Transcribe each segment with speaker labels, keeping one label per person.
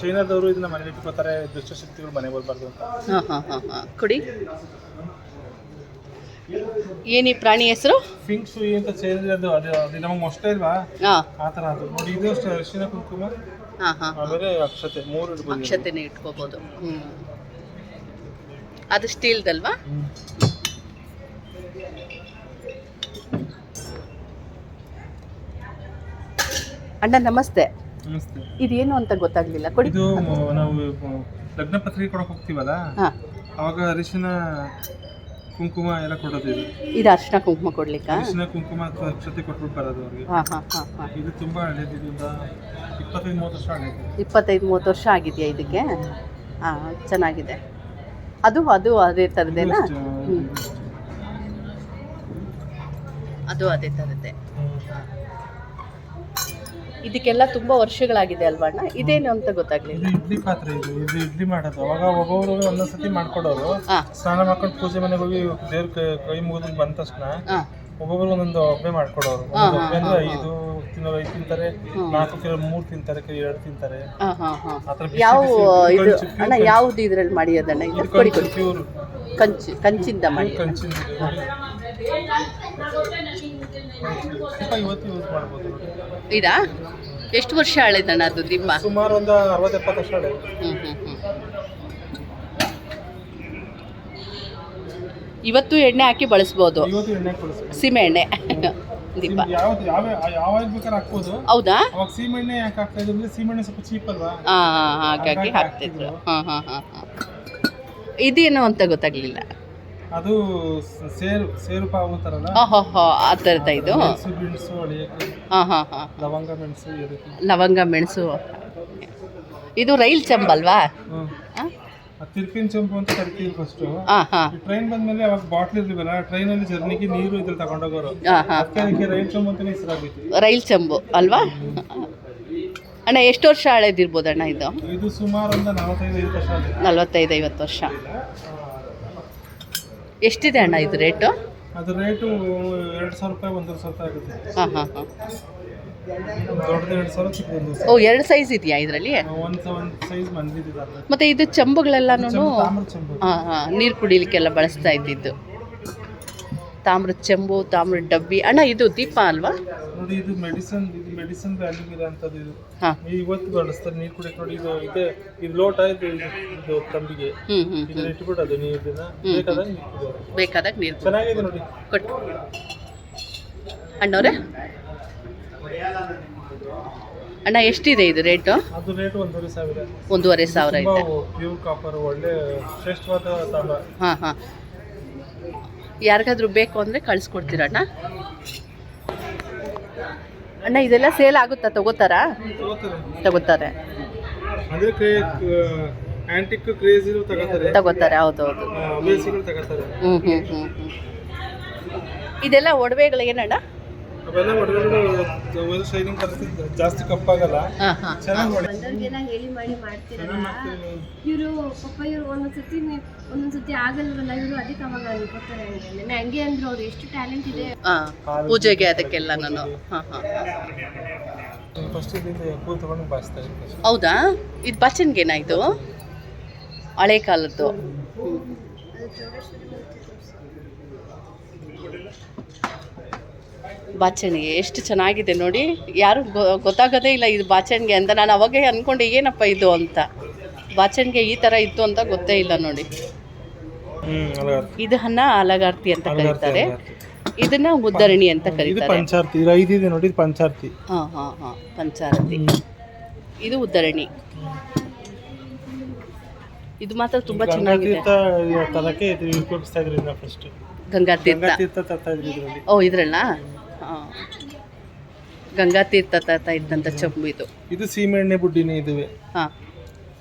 Speaker 1: ಚೈನಾದವರು ಇದನ್ನ ಮನೇಲಿ ಇಟ್ಕೋತಾರೆ ದುಷ್ಟಶಕ್ತಿಗಳು ಮನೆ ಬರಬಾರ್ದು ಅಂತ.
Speaker 2: ಹಾಂ ಹಾಂ ಹಾಂ ಹಾಂ. ಕೊಡಿ. ಏನು ಈ ಪ್ರಾಣಿ ಹೆಸರು?
Speaker 1: ಫಿಂಗ್ ಶುಯಿ ಅಂತ ಚೈನಾದಲ್ಲಿ ಅದು ಅದು ಅದು ನಮಗೆ ಮೊಷ್ಟ ಇಲ್ವಾ
Speaker 2: ಹಾಂ.
Speaker 1: ಆ ಥರ ಅದು. ನೋಡಿ ಇದು ಅಷ್ಟೇ ಅರಿಶಿನ ಕುಂಕುಮ.
Speaker 2: ಹಾಂ ಹಾಂ
Speaker 1: ಆಮೇಲೆ ಅಕ್ಷತೆ ಮೂರು ಇಡ್ಬೋದು
Speaker 2: ಅಕ್ಷತೆನೇ ಇಟ್ಕೋಬೋದು. ಹ್ಞೂ ಅದು ಸ್ಟೀಲ್ದಲ್ವಾ. ಅಣ್ಣ ನಮಸ್ತೆ. ಇದೇನು ಅಂತ ಗೊತ್ತಾಗ್ಲಿಲ್ಲ. ಕೊಡಿ.
Speaker 1: ಇದು ನಾವು ಲಗ್ನ ಪತ್ರಿಕೆ ಕೊಡಕ್ಕೆ ಹೋಗ್ತೀವಲ್ಲ?
Speaker 2: ಹಾಂ.
Speaker 1: ಅವಾಗ ಅರಿಶಿನ ಕುಂಕುಮ ಎಲ್ಲ ಕೊಡೋದು ಇದು.
Speaker 2: ಇದು ಅರ್ಶಿನ ಕುಂಕುಮ ಕೊಡ್ಲಿಕ್ಕಾ?
Speaker 1: ಅರಿಶಿನ ಕುಂಕುಮ ಅಥವಾ ಅಕ್ಷತೆ ಕೊಟ್ಬಿಟ್ಟು ಬರೋದು ಅವ್ರಿಗೆ.
Speaker 2: ಹಾಂ ಹಾಂ ಹಾಂ ಹಾಂ.
Speaker 1: ಇದು ತುಂಬಾ ಹಳೇದು ಇಪ್ಪತ್ತೈದು ಮೂವತ್ತು ವರ್ಷ ಆಗಿದೆ
Speaker 2: ಇಪ್ಪತ್ತೈದು ಮೂವತ್ತು ವರ್ಷ ಆಗಿದೆಯಾ ಇದಕ್ಕೆ? ಹಾಂ ಚೆನ್ನಾಗಿದೆ. ಅದು ಅದು ಅದೇ ಥರದ್ದೇನಾ. ಅದು ಅದೇ ಥರದ್ದೇ ಇದಕ್ಕೆಲ್ಲ ತುಂಬ ವರ್ಷಗಳಾಗಿದೆ ಅಲ್ವಾ ಅಣ್ಣ? ಇದೇನು ಅಂತ ಗೊತ್ತಾಗ್ಲಿಲ್ಲ.
Speaker 1: ಇಡ್ಲಿ ಪಾತ್ರೆ ಇದು. ಇದು ಇಡ್ಲಿ ಮಾಡೋದು. ಅವಾಗ ಒಬ್ಬೊಬ್ರು ಒಂದೊಂದ್ಸತಿ ಮಾಡ್ಕೊಡೋರು.
Speaker 2: ಹಾಂ.
Speaker 1: ಸ್ನಾನ ಮಾಡ್ಕೊಂಡು ಪೂಜೆ ಮನೆಗೆ ಹೋಗಿ ದೇವ್ರ ಕೈ- ಮುಗಿದು ಬಂದ ತಕ್ಷಣ
Speaker 2: ಹಾಂ.
Speaker 1: ಒಬ್ಬೊಬ್ರು ಒಂದೊಂದು ಒಬ್ಬೆ ಮಾಡ್ಕೊಡೋರು. ಒಂದು ಒಬ್ಬೆ ಅಂದ್ರೆ ಐದು ತಿನ್ನೋರು ಐದು ತಿಂತಾರೆ. ನಾಲ್ಕು ಕಿಲೋ ಮೂರು ತಿಂತಾರೆ ಕೈ ಎರಡು ತಿಂತಾರೆ.
Speaker 2: ಹಾಂ ಹಾಂ ಹಾಂ.
Speaker 1: ಆ ಥರ ಬಿಸಿ
Speaker 2: ಯಾವ
Speaker 1: ಬಿಸಿ
Speaker 2: ಇದು
Speaker 1: ಕಂಚು,
Speaker 2: ಅಣ್ಣ. ಯಾವುದು ಇದ್ರಲ್ಲಿ ಮಾಡಿಯೋದಣ್ಣ ಇದು
Speaker 1: ಇದು
Speaker 2: ಕೊಡಿ
Speaker 1: ಕಂಚು
Speaker 2: ಕೊಡಿ.
Speaker 1: ಪ್ಯೂರ್.
Speaker 2: ಕಂಚು ಕಂಚಿಂದ ಮಾಡಿ.
Speaker 1: ಕಂಚಿನ ಇವತ್ತು ಯೂಸ್ ಮಾಡ್ಬೋದು. ನೋಡಿ.
Speaker 2: ಇದಾ? ಎಷ್ಟು ವರ್ಷ ಹಳೆದಣ್ಣ ಅದು ದಿಮ್ಮ
Speaker 1: ಸುಮಾರು ಒಂದು ಅರವತ್ತು ಎಪ್ಪತ್ತು ವರ್ಷ ಹಳೆ
Speaker 2: ಹ್ಞೂ ಹ್ಞೂ ಹ್ಞೂ ಇವತ್ತು ಎಣ್ಣೆ ಹಾಕಿ ಬಳಸ್ಬೋದು?
Speaker 1: ಇವತ್ತು ಎಣ್ಣೆ ಕೊಡಿಸ್ಬೋದು
Speaker 2: ಸೀಮೆ ಎಣ್ಣೆ. ದೀಪ.
Speaker 1: ಯಾವ್ದು ಯಾವ ಯಾವ ಬೇಕಾದ್ರೆ ಹಾಕ್ಬೋದು.
Speaker 2: ಹೌದಾ?
Speaker 1: ಅವಾಗ ಸೀಮೆಣ್ಣೆ ಯಾಕೆ ಹಾಕ್ತಾ ಇದ್ರು ಅಂದ್ರೆ ಸೀಮೆಣ್ಣೆ ಸ್ವಲ್ಪ ಚೀಪ್ ಅಲ್ವಾ?
Speaker 2: ಹಾಂ ಹಾಂ ಹಾಗಾಗಿ
Speaker 1: ಹಾಗಾಗಿ
Speaker 2: ಹಾಕ್ತಿದ್ರು.
Speaker 1: ಹಾಕ್ತಿದ್ರು.
Speaker 2: ಹಾಂ ಹಾಂ ಹಾಂ ಹಾಂ ಇದೇನು ಅಂತ ಗೊತ್ತಾಗ್ಲಿಲ್ಲ.
Speaker 1: ಅದು ಸೇರು ಸೇರು ಪಾವು
Speaker 2: ಹಾಂ ಆ ಥರದ ಇದು?
Speaker 1: ಮೆಣಸು ಬಿಣಸು ಅಳಿಯಕ್ಕೆ
Speaker 2: ಹಾಂ ಹಾಂ ಹಾಂ.
Speaker 1: ಲವಂಗ ಮೆಣಸು
Speaker 2: ಲವಂಗ ಮೆಣಸು. ಇದು ರೈಲ್ ಚಂಬಲ್ವಾ
Speaker 1: ಅಲ್ವಾ? ತಿರ್ಪಿನ ಚಂಪು ಅಂತ ಕರಿತೀವಿ ಫಸ್ಟ್ ಟ್ರೈನ್ ಬಂದ್ಮೇಲೆ ಅವಾಗ ಬಾಟ್ಲ್ ಇರ್ಲಿವಲ್ಲ ಟ್ರೈನಲ್ಲಿ ಜರ್ನಿಗೆ ನೀರು ಇದ್ರಲ್ಲಿ ತಗೊಂಡೋಗೋರು. ಅದಕ್ಕೆ ರೈಲ್ ಚಂಬು ಅಂತಾನೆ ಹೆಸರಾಗಿತ್ತು
Speaker 2: ರೈಲ್ ಚಂಬು ಅಲ್ವಾ? ಅಣ್ಣ ಎಷ್ಟು ವರ್ಷ ಹಳೇದಿರ್ಬೋದು ಅಣ್ಣ ಇದು?
Speaker 1: ಇದು ಸುಮಾರು ಒಂದು ನಲವತ್ತೈದು ಐದು ವರ್ಷ
Speaker 2: ನಲ್ವತ್ತೈದು ಐವತ್ತು ವರ್ಷ. ಎಷ್ಟಿದೆ ಅಣ್ಣ ಇದು ರೇಟು?
Speaker 1: ಅದು ರೇಟು ಎರಡು ಸಾವಿರ ರೂಪಾಯಿ ಒಂದೂವರೆ ಸಾವಿರ ರೂಪಾಯಿ ಆಗುತ್ತೆ.
Speaker 2: ಹಾಂ ಹಾಂ ಹಾಂ.
Speaker 1: ದೊಡ್ಡದು ಎರಡು ಸಾವಿರ
Speaker 2: ಓ ಎರಡು ಸೈಜ್ ಇದೆಯಾ ಇದರಲ್ಲಿ?
Speaker 1: ಒಂದು ಒಂದು ಸೈಜ್ ಮಂದಿದ್ದಾರೆ
Speaker 2: ಮತ್ತು ಇದು ಚಂಬುಗಳೆಲ್ಲ
Speaker 1: ತಾಮ್ರ ಚಂಬು.
Speaker 2: ಹಾಂ ಹಾಂ ನೀರು ಕುಡಿಲಿಕ್ಕೆಲ್ಲ ಬಳಸ್ತಾ ಇದ್ದಿದ್ದು. ತಾಮ್ರದ ಚೆಂಬು ತಾಮ್ರದ ಡಬ್ಬಿ. ಅಣ್ಣ ಇದು ದೀಪ ಅಲ್ವಾ?
Speaker 1: ನೋಡಿ ಇದು ಮೆಡಿಸನ್ ಇದು ಮೆಡಿಸಿನ್ ವ್ಯಾಲ್ಯೂ ಇದೆ ಅಂತದ್ದು ಇದು.
Speaker 2: ಹಾಂ.
Speaker 1: ಇವತ್ತು ಬಳಸ್ತಾರೆ ನೀರು ಕುಡಿಯಕ್ಕೆ ನೋಡಿ ಇದು ಇದೆ. ಇದು ಲೋಟ ಇದು ಇದು ಇದು ತಂಬಿಗೆ.
Speaker 2: ಹ್ಞೂ ಹ್ಞೂ
Speaker 1: ಇದನ್ನ ಇಟ್ಬಿಡೋದು ನೀವು ಇದನ್ನ ಬೇಕಾದಾಗ ನೀರು ಕುಡಿಯೋದು
Speaker 2: ಬೇಕಾದಾಗ ನೀರು
Speaker 1: ಚೆನ್ನಾಗಿದೆ ನೋಡಿ.
Speaker 2: ಕೊಟ್ಟು. ಅಣ್ಣವ್ರೆ? ಅಣ್ಣ ಎಷ್ಟಿದೆ ಇದು ರೇಟು?
Speaker 1: ಅದು ರೇಟ್ ಒಂದೂವರೆ ಸಾವಿರ.
Speaker 2: ಒಂದೂವರೆ ಸಾವಿರ
Speaker 1: ತುಂಬಾ
Speaker 2: ಇದೆ
Speaker 1: ಪ್ಯೂರ್ ಕಾಪರ್ ಒಳ್ಳೆ ಶ್ರೇಷ್ಠವಾದ ತಾಮ್ರ.
Speaker 2: ಹಾಂ ಹಾಂ. ಯಾರಿಗಾದ್ರೂ ಬೇಕು ಅಂದರೆ ಕಳಿಸ್ಕೊಡ್ತೀರಣ್ಣ ಅಣ್ಣ? ಇದೆಲ್ಲ ಸೇಲ್ ಆಗುತ್ತಾ? ತಗೋತಾರಾ?
Speaker 1: ತಗೋತಾರೆ.
Speaker 2: ತಗೋತಾರೆ. ಹೌದೌದು ಹ್ಞೂ ಹ್ಞೂ ಹ್ಞೂ ಹ್ಞೂ ಇದೆಲ್ಲ ಒಡವೆಗಳು ಏನಣ್ಣ?
Speaker 1: ಅವೆಲ್ಲ ಶೈನಿಂಗ್ ಜಾಸ್ತಿ ಕಪ್ಪಾಗಲ್ಲ.
Speaker 2: ಹಾಂ ಹಾಂ.
Speaker 1: ಚೆನ್ನಾಗಿ ಒಳ್ಳೆ
Speaker 3: ಬಂದವ್ರಿಗೆಲ್ಲ ಹೇಳಿ ಮಾಡಿ ಮಾಡ್ತಿರಲ್ಲ? ಇವರು ಪಪ್ಪ ಇವ್ರು ಒಂದೊಂದ್ಸತಿ ಒಂದೊಂದ್ಸತಿ ಆಗಲ್ವಲ್ಲ ಇವರು ಅದಕ್ಕೆ ಅವಾಗ ಅನ್ಕೋತಾರೆ ಹಂಗೆ ಅಂದ್ರು ಅವ್ರು ಎಷ್ಟು ಟ್ಯಾಲೆಂಟ್ ಇದೆ.
Speaker 2: ಹಾಂ ಪೂಜೆಗೆ ಅದಕ್ಕೆಲ್ಲ ನಾನು. ಹಾಂ ಹಾಂ.
Speaker 1: ಫಸ್ಟ್ ಇದರಿಂದ ಹೂ ತಗೊಂಡು ಬಾಚ್ತಾ ಇರ್ತೀವಿ
Speaker 2: ಹೌದಾ? ಇದು ಬಚ್ಚನ್ಗೇನಾ ಇದು? ಹಳೆ ಕಾಲದ್ದು. ಬಾಚಣಿಗೆ ಎಷ್ಟು ಚೆನ್ನಾಗಿದೆ ನೋಡಿ. ಯಾರು ಗೊತ್ತಾಗೋದೇ ಇಲ್ಲ ಇದು ಬಾಚಣಿಗೆ ಅಂತ. ನಾನು ಅವಾಗೇ ಅಂದ್ಕೊಂಡೆ ಏನಪ್ಪ ಇದು ಅಂತ. ಬಾಚಣಿಗೆ ಈ ಥರ ಇತ್ತು ಅಂತ ಗೊತ್ತೇ ಇಲ್ಲ ನೋಡಿ. ಇದನ್ನ ಅಲಗಾರ್ತಿ ಅಂತ ಕರೀತಾರೆ. ಇದನ್ನ ಉದ್ದರಣಿ ಅಂತ ಕರೀತಾರೆ.
Speaker 1: ಪಂಚಾರ್ತಿ. ಐದಿದೆ ನೋಡಿ ಪಂಚಾರ್ತಿ.
Speaker 2: ಹಾಂ ಹಾಂ ಹಾಂ ಪಂಚಾರತಿ. ಇದು ಉದ್ದರಣಿ ಇದು ಮಾತ್ರ ತುಂಬಾ ಚೆನ್ನಾಗಿದೆ. ಗಂಗಾ ತೀರ್ಥ. ಓ ಇದ್ರಲ್ಲ? ಗಂಗಾ ತೀರ್ಥ ತಾತ ಇದ್ದಂಥ ಚಂಬು ಇದು.
Speaker 1: ಇದು ಸೀಮೆಎಣ್ಣೆ ಬುಡ್ಡಿನೇ ಇದುವೆ.
Speaker 2: ಹಾಂ.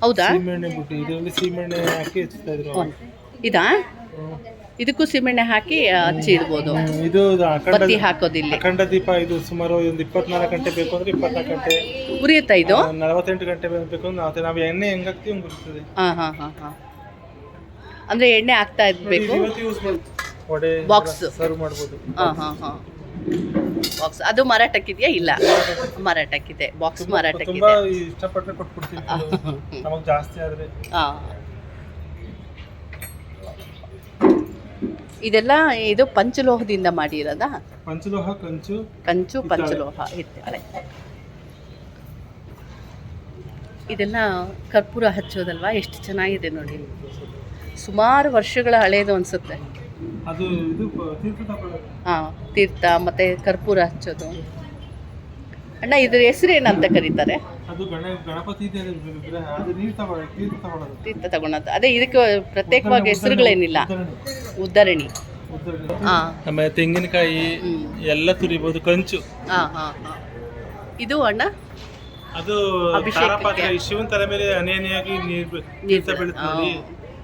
Speaker 2: ಹೌದಾ?
Speaker 1: ಸೀಮೆಎಣ್ಣೆ ಬುಡ್ಡಿ. ಇದರಲ್ಲಿ ಸೀಮೆಎಣ್ಣೆ ಹಾಕಿ ಹಚ್ತಾ ಇದ್ರು
Speaker 2: ಇದಾ? ಇದಕ್ಕೂ ಸೀಮೆಣ್ಣೆ ಹಾಕಿ ಹಚ್ಚಿ ಇಡ್ಬೋದು.
Speaker 1: ಇದು ಅಖಂಡ
Speaker 2: ಬತ್ತಿ ಹಾಕೋದಿಲ್ಲ.
Speaker 1: ಅಖಂಡ ದೀಪ ಇದು ಸುಮಾರು ಒಂದು ಇಪ್ಪತ್ನಾಲ್ಕು ಗಂಟೆ ಬೇಕು ಅಂದ್ರೆ ಇಪ್ಪತ್ನಾಲ್ಕು ಗಂಟೆ.
Speaker 2: ಉರಿಯುತ್ತಾ ಇದು?
Speaker 1: ನಲವತ್ತೆಂಟು ಗಂಟೆ ಬೇಕು ಅಂದ್ರೆ ನಾವು ನಾವು ಎಣ್ಣೆ ಹೆಂಗ್ ಹಾಕ್ತೀವಿ ಹಂಗ್ ಬರ್ತದೆ
Speaker 2: ಹಾಂ ಹಾಂ ಹಾಂ ಹಾಂ. ಅಂದರೆ ಎಣ್ಣೆ ಹಾಕ್ತಾ ಇರಬೇಕು?
Speaker 1: ಇವತ್ತು ಯೂಸ್ ಮಾಡ್ಬೋದು ವಡೆ
Speaker 2: Box.
Speaker 1: ಸರ್ವ್ ಮಾಡ್ಬೋದು.
Speaker 2: ಹಾಂ ಹಾಂ ಹಾಂ. ಬಾಕ್ಸ್ ಅದು ಮಾರಾಟಕ್ಕಿದೆಯಾ? ಇಲ್ಲ. ಮಾರಾಟಕ್ಕಿದೆ. ಬಾಕ್ಸ್ ಮಾರಾಟಕ್ಕಿದೆ. ಇದೆಲ್ಲ ಇದು ಪಂಚಲೋಹದಿಂದ ಮಾಡಿರೋದಾ?
Speaker 1: ಪಂಚಲೋಹ ಕಂಚು.
Speaker 2: ಕಂಚು ಪಂಚಲೋಹ ಇರ್ತಾರೆ ಇದೆಲ್ಲ ಕರ್ಪೂರ ಹಚ್ಚೋದಲ್ವಾ? ಎಷ್ಟು ಚೆನ್ನಾಗಿದೆ ನೋಡಿ. ಸುಮಾರು ವರ್ಷಗಳ ಹಳೇದು ಅನಿಸುತ್ತೆ.
Speaker 1: ಅದು ಇದು ತೀರ್ಥ ಮತ್ತೆ
Speaker 2: ಹಾಂ ತೀರ್ಥ ಮತ್ತು ಕರ್ಪೂರ ಹಚ್ಚೋದು. ಅಣ್ಣ ಇದ್ರ ಹೆಸರು ಏನಂತ ಕರೀತಾರೆ?
Speaker 1: ಅದು ಗಣಪತಿ ತೀರ್ಥ
Speaker 2: ತಗೊಳೋದು ಅದೇ ಇದಕ್ಕೆ ಪ್ರತ್ಯೇಕವಾಗಿ ಹೆಸರುಗಳೇನಿಲ್ಲ. ಉದ್ದರಣಿ ಹಾಂ.
Speaker 1: ಆಮೇಲೆ ತೆಂಗಿನಕಾಯಿ ಎಲ್ಲ ತುರಿಬಹುದು ಕಂಚು.
Speaker 2: ಹಾಂ ಹಾಂ ಹಾಂ. ಇದು ಅಣ್ಣ?
Speaker 1: ಅದು ಶಿವನ್ ತಲೆ ಮೇಲೆ ಅನೇನೆಯಾಗಿ ನೀರು ತೀರ್ಥ ಬೀಳುತ್ತೆ. ನೋಡಿ.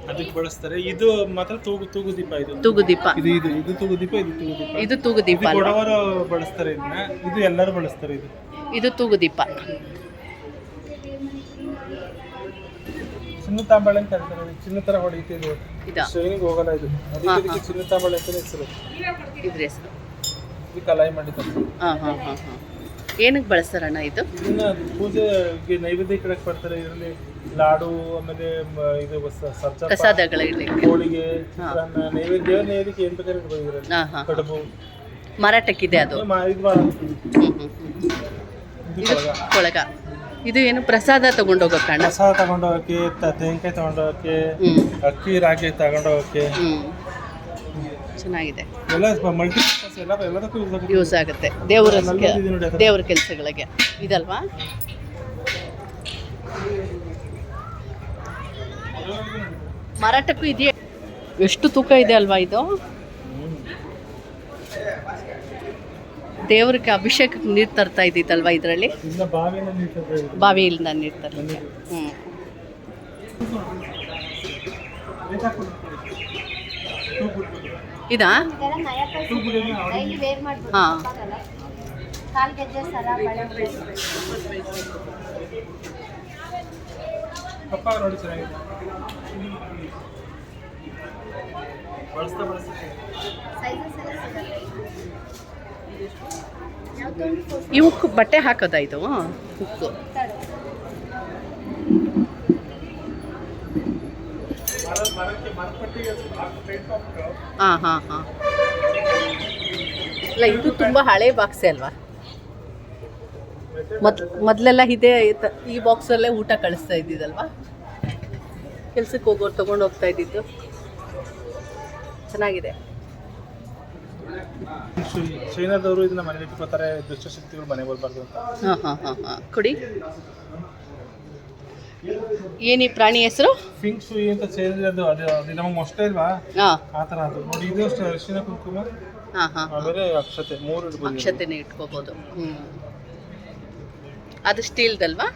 Speaker 1: ಅದಕ್ಕೆ ಬಳಸ್ತಾರೆ. ಇದು ಮಾತ್ರ ತೂಗು ತೂಗು ದೀಪ ಇದು.
Speaker 2: ತೂಗು
Speaker 1: ದೀಪ. ಇದು ಇದು ತೂಗು ದೀಪ ಇದು ತೂಗು ದೀಪ.
Speaker 2: ಇದು ತೂಗು
Speaker 1: ದೀಪ
Speaker 2: ಅಲ್ವಾ?
Speaker 1: ಬಡವರು ಬಳಸ್ತಾರೆ ಇದನ್ನ. ಇದು ಎಲ್ಲರೂ ಬಳಸ್ತಾರೆ ಇದು.
Speaker 2: ಇದು ತೂಗು ದೀಪ.
Speaker 1: ಚಿನ್ನ ತಾಂಬಾಳೆ ಅಂತ ಹೇಳ್ತಾರೆ. ಇದು ಚಿನ್ನ ತರ ಹೊಡಿತಿದೆ
Speaker 2: ಇದಾ.
Speaker 1: ಶೈನಿಗೆ ಹೋಗಲ್ಲ ಇದು. ಅದಕ್ಕೆ ಇದಕ್ಕೆ ಚಿನ್ನ ತಾಂಬಾಳೆ ಅಂತ ಹೆಸರು.
Speaker 2: ಇದ್ರ ಹೆಸರು.
Speaker 1: ಇದು ಕಲಾಯಿ ಮಾಡಿದ್ದಾರೆ.
Speaker 2: ಹಾಂ ಹಾಂ ಹಾಂ ಹಾಂ. ಏನಕ್ಕೆ ಬಳಸ್ತಾರಣ್ಣ ಇದು?
Speaker 1: ಇದನ್ನ ಪೂಜೆಗೆ ನೈವೇದ್ಯ ಕಡೆಗೆ ಬರ್ತಾರೆ ಇದರಲ್ಲಿ ಲಾಡು ಆಮೇಲೆ ಮ- ಇದು ಸ- ಸರ್ಜಾ
Speaker 2: ಪ್ರಸಾದಗಳ ಇಡ್ಲಿಕ್ಕೆ.
Speaker 1: ಹೋಳಿಗೆ ಚಿತ್ರಾನ್ನ ನೈವೇದ್ಯ ನೈವೇದ್ಯಕ್ಕೆ ಏನು ಬೇಕಾದ್ರೆ ಇಡ್ಬೋದು ಇದರಲ್ಲಿ.
Speaker 2: ಹಾಂ ಹಾಂ
Speaker 1: ಕಡುಬು.
Speaker 2: ಮಾರಾಟಕ್ಕಿದೆ ಅದು.
Speaker 1: ಇದು ಮಾ- ಇದು ಮಾ-
Speaker 2: ಹ್ಞೂ ಹ್ಞೂ
Speaker 1: ಇದು
Speaker 2: ಇದು
Speaker 1: ಕೊಳಗ.
Speaker 2: ಕೊಳಗ. ಇದು ಏನು ಪ್ರಸಾದ ತಗೊಂಡೋಗೋ
Speaker 1: ಪ್ರಸಾದ ತಗೊಂಡೋಗಕ್ಕೆ ತ- ತೆಂಗಿನಕಾಯಿ ತಗೊಂಡೋಗಕ್ಕೆ
Speaker 2: ಹ್ಞೂ
Speaker 1: ಅಕ್ಕಿ ರಾಗಿ ತಗೊಂಡೋಗಕ್ಕೆ
Speaker 2: ಹ್ಞೂ ಚೆನ್ನಾಗಿದೆ.
Speaker 1: ಎಲ್ಲ ಮಲ್ಟಿ ಯೂಸ್ ಆಗುತ್ತೆ.
Speaker 2: ದೇವರ. ದೇವ್ರ ಕೆಲಸಗಳಿಗೆ. ಇದಲ್ವಾ? ಮಾರಾಟಕ್ಕೂ ಇದೆಯಾ? ಎಷ್ಟು ತೂಕ ಇದೆ ಅಲ್ವಾ ಇದು? ದೇವ್ರಿಗೆ ಅಭಿಷೇಕಕ್ಕೆ ನೀರು ತರ್ತಾ ಇದ್ದಿತ್ತಲ್ವಾ ಇದರಲ್ಲಿ. ಬಾವಿಯಿಂದ ನೀರು ತರಲಿಕ್ಕೆ ಹ್ಞೂ. ಇದಾ? ಹಾಂ. ಇವಕ್ಕೆ ಬಟ್ಟೆ ಹಾಕೋದಾ ಇದು? ಹುಕ್ಕು ಹಾಂ ಹಾಂ ಹಾಂ. ಇಲ್ಲ ಇದು ತುಂಬ ಹಳೆ ಬಾಕ್ಸೆ ಅಲ್ವಾ? ಮೊದ್ ಮೊದಲೆಲ್ಲ ಇದೇ ತ- ಈ ಬಾಕ್ಸಲ್ಲೇ ಊಟ ಕಳಿಸ್ತಾ ಇದ್ದಿದ್ದಲ್ವಾ? ಕೆಲ್ಸಕ್ಕೆ ಹೋಗೋರು ತಗೊಂಡು ಹೋಗ್ತಾ ಇದ್ದಿದ್ದು. ಚೆನ್ನಾಗಿದೆ.
Speaker 1: ಚೈನಾದವರು ಇದನ್ನ ಮನೇಲಿ ಇಟ್ಕೋತಾರೆ ದುಷ್ಟಶಕ್ತಿಗಳು ಮನೆಗೆ ಬರಬಾರ್ದು ಅಂತ.
Speaker 2: ಹಾಂ ಹಾಂ ಹಾಂ ಹಾಂ. ಕೊಡಿ. ಏನು ಈ ಪ್ರಾಣಿ ಹೆಸರು?
Speaker 1: ಫಿಂಗ್ ಶೂಯಿ ಅಂತ ಸೇರಿದ್ರೆ ಅದು ಅದು ನಮಗೆ ಮೊಷ್ಟ ಇಲ್ವಾ
Speaker 2: ಹಾಂ.
Speaker 1: ಆ ಥರ ಅದು. ನೋಡಿ ಇದು ಅಷ್ಟೇ ಅರಿಶಿನ ಕುಂಕುಮ.
Speaker 2: ಹಾಂ ಹಾಂ.
Speaker 1: ಆಮೇಲೆ ಅಕ್ಷತೆ ಮೂರು ಇಡ್ಬೋದು
Speaker 2: ಅಕ್ಷತೆನೇ ಇಟ್ಕೋಬೋದು. ಹ್ಞೂ ಅದು ಸ್ಟೀಲ್ದಲ್ವಾ.